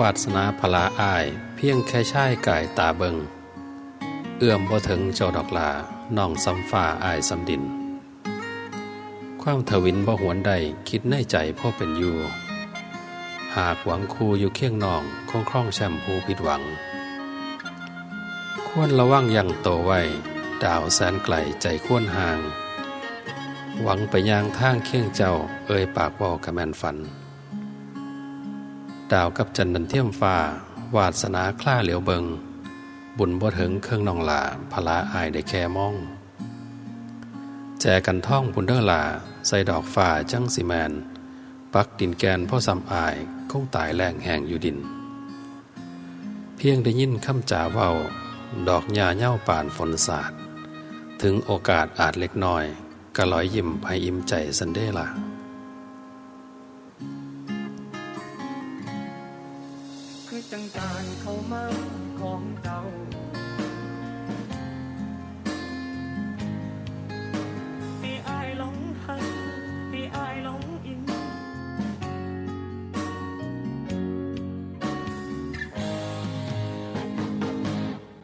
วาสนาพลาอาย เพียงแค่ชายกายตาเบิง เอื้อมบ่ถึงเจ้าดอกลาน้องซ้ำฟ้าอายซ้ำดิน ความทวินบ่หวนใดคิดในใจพ่อเป็นอยู่ หากหวังคูอยู่เคียงนองคงคร่องแชมพูผิดหวัง ควรระวังอย่างโตไว้ ดาวแสนไกลใจควรห่าง หวังไปยางทางเคียงเจ้า เอ่ยปากเว่ากะแมนฝัน ดาวกับจันนันเทียมฟ้า วาสนาคล้าเหลียวเบิง บุญบ่ถึงเครื่องนองหลาพลาอายได้แค่มอง แจกันท่องบุญเดอหลา ใส่ดอกฟ้าจังสิแมน ปักดินแกนพ่อสำอายคงตายแรงแห่งอยู่ดิน เพียงได้ยินคำจ่าเว้า ดอกหญ้าเน่าป่านฝนสาด ถึงโอกาสอาจเล็กน้อยก็ลอยยิ้มให้อิ่มใจสันเดล่ะ คือจังการเข้ามาของเจ้า